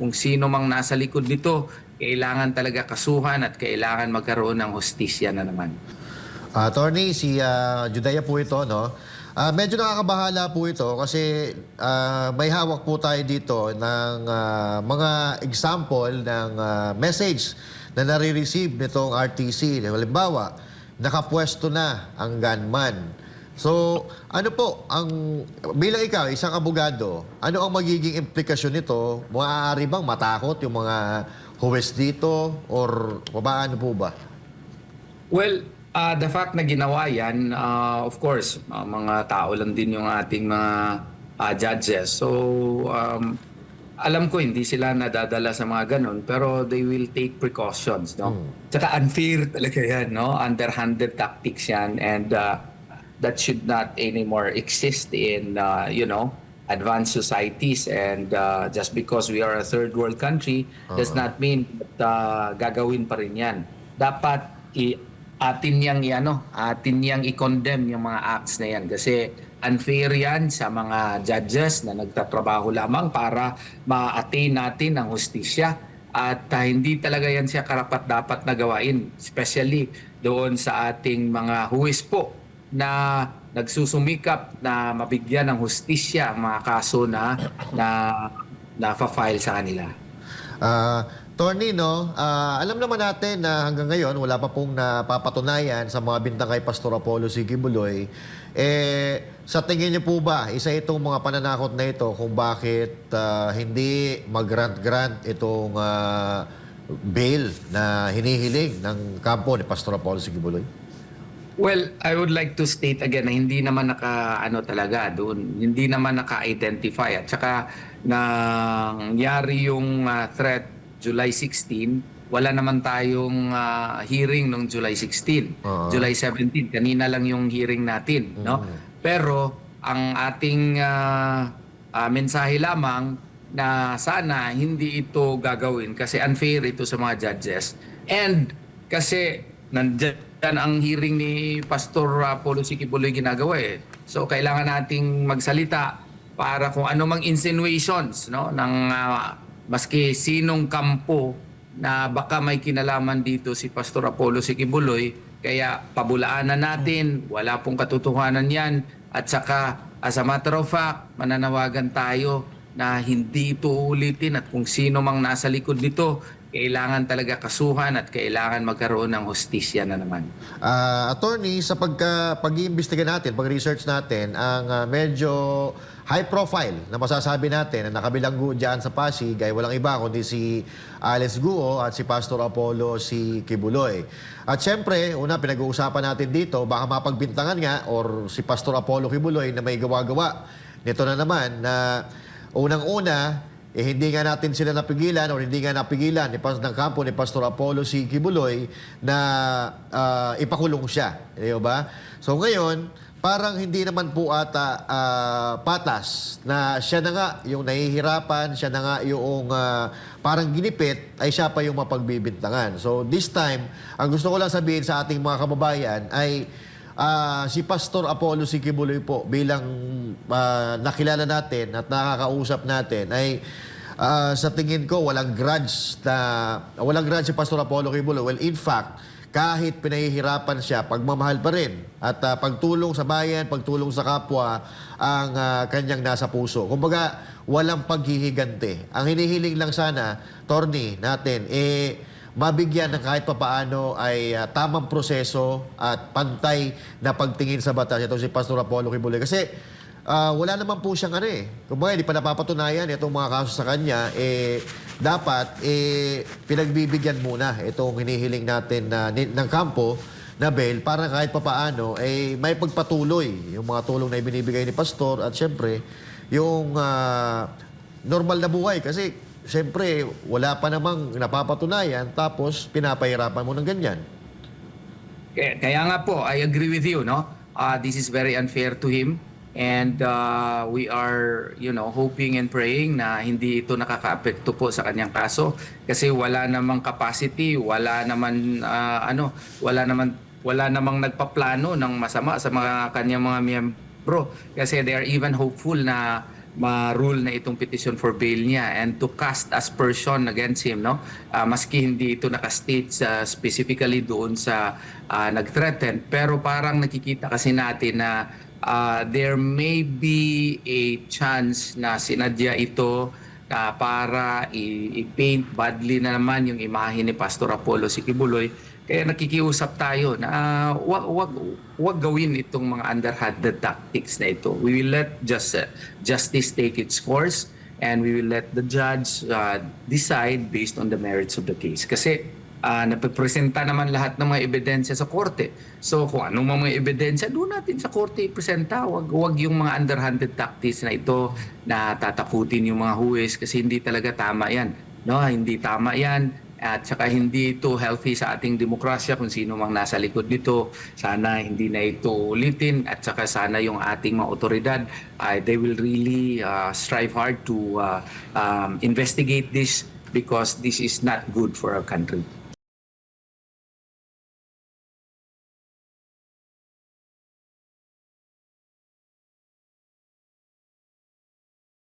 kung sino mang nasa likod nito, kailangan talaga kasuhan at kailangan magkaroon ng hostisya na naman. Attorney, si ah, Judea po ito, no? Ah, medyo nakakabahala po ito kasi ah, may hawak po tayo dito ng ah, mga example ng ah, message na nare-receive nitong RTC. Halimbawa, nakapwesto na ang gunman. So, ano po, ang bilang ikaw, isang abogado, ano ang magiging implikasyon nito? Maaari bang matakot yung mga huwes dito or paano po ba? Well, uh, the fact na ginawa yan, uh, of course, uh, mga tao lang din yung ating mga uh, judges. So, um, alam ko hindi sila nadadala sa mga ganun, pero they will take precautions, no? Tsaka unfair talaga yan, no? Underhanded tactics yan and uh, that should not anymore exist in, uh, you know, advanced societies. And uh, just because we are a third world country does not mean that uh, gagawin pa rin yan. Dapat i atin yang iano, atin yang i-condemn yung mga acts na yan. Kasi unfair yan sa mga judges na nagtatrabaho lamang para ma-attain natin ang hustisya. At uh, hindi talaga yan siya karapat dapat na gawain especially doon sa ating mga huwis po na nagsusumikap na mabigyan ng hustisya ang mga kaso na na na-file sa kanila. Ah, Tony, no, ah, alam naman natin na hanggang ngayon wala pa pong napapatunayan sa mga bintang kay Pastor Apollo Sigibuloy. Eh, sa tingin niyo po ba, isa itong mga pananakot na ito kung bakit ah, hindi mag-grant-grant itong ah, bail na hinihiling ng kampo ni Pastor Apollo Sigibuloy? Well, I would like to state again na hindi naman naka ano talaga doon, hindi naman naka-identify at saka nangyari yung ah, threat July 16, wala naman tayong ah, hearing nung July 16. Oo. July 17, kanina lang yung hearing natin, no? Pero ang ating ah, ah, mensahe lamang na sana hindi ito gagawin kasi unfair ito sa mga judges. And kasi nandiyan ang hearing ni Pastor uh, Polo Sikibuloy ginagawa eh. So kailangan nating magsalita para kung ano mang insinuations no ng ah, maski sinong kampo na baka may kinalaman dito si Pastor Apollo Sikibuloy kaya pabulaan na natin wala pong katotohanan yan at saka as a matter of fact mananawagan tayo na hindi ito ulitin at kung sino mang nasa likod nito kailangan talaga kasuhan at kailangan magkaroon ng hostisya na naman. Ah, attorney, sa pagka, pag-iimbestiga natin, pag-research natin, ang ah, medyo high profile na masasabi natin na nakabilanggo dyan sa Pasig ay walang iba kundi si Alex Guo at si Pastor Apollo si Kibuloy. At syempre, una pinag-uusapan natin dito, baka mapagbintangan nga or si Pastor Apollo Kibuloy na may gawa-gawa. Nito na naman na unang-una, eh, hindi nga natin sila napigilan o hindi nga napigilan ni Pas ng kampo ni Pastor Apollo si Kibuloy na ah, ipakulong siya. Di ba? So ngayon, parang hindi naman po ata ah, patas na siya na nga yung nahihirapan, siya na nga yung ah, parang ginipit, ay siya pa yung mapagbibintangan. So this time, ang gusto ko lang sabihin sa ating mga kababayan ay Ah, si Pastor Apollo Sikibuloy po bilang ah, nakilala natin at nakakausap natin ay ah, sa tingin ko walang grudge na walang grudge si Pastor Apollo Sikibuloy. Well, in fact, kahit pinahihirapan siya, pagmamahal pa rin at ah, pagtulong sa bayan, pagtulong sa kapwa ang ah, kanyang nasa puso. Kumbaga, walang paghihigante. Ang hinihiling lang sana, Torny, natin, eh, mabigyan ng kahit papaano ay ah, tamang proseso at pantay na pagtingin sa batas. Ito si Pastor Apollo Kibuloy. Kasi ah, wala naman po siyang ano eh. Kung hindi pa napapatunayan itong mga kaso sa kanya, eh, dapat eh, pinagbibigyan muna itong hinihiling natin na, ng kampo na bail para kahit papaano eh, may pagpatuloy yung mga tulong na ibinibigay ni Pastor at syempre yung ah, normal na buhay kasi Siyempre, wala pa namang napapatunayan tapos pinapahirapan mo ng ganyan. Kaya, kaya nga po, I agree with you, no? Uh, this is very unfair to him. And uh, we are, you know, hoping and praying na hindi ito nakaka-apekto po sa kanyang kaso kasi wala namang capacity, wala naman uh, ano, wala naman wala namang nagpaplano ng masama sa mga kanyang mga miyembro kasi they are even hopeful na ma-rule na itong petition for bail niya and to cast aspersion against him no? Ah, maski hindi ito nakastate sa specifically doon sa ah, nag-threaten. Pero parang nakikita kasi natin na ah, there may be a chance na sinadya ito ah, para i-paint badly na naman yung imahe ni Pastor Apollo Sikibuloy kaya nakikiusap tayo na ah, wag, wag, wag gawin itong mga underhanded tactics na ito. We will let just, justice take its course and we will let the judge uh, decide based on the merits of the case. Kasi uh, napipresenta naman lahat ng mga ebidensya sa korte. So kung anong mga ebidensya, doon natin sa korte ipresenta. Wag, wag yung mga underhanded tactics na ito na tatakutin yung mga huwes kasi hindi talaga tama yan. No, hindi tama yan at saka hindi ito healthy sa ating demokrasya kung sino mang nasa likod nito. Sana hindi na ito ulitin at saka sana yung ating mga otoridad ay they will really uh, strive hard to uh, um, investigate this because this is not good for our country.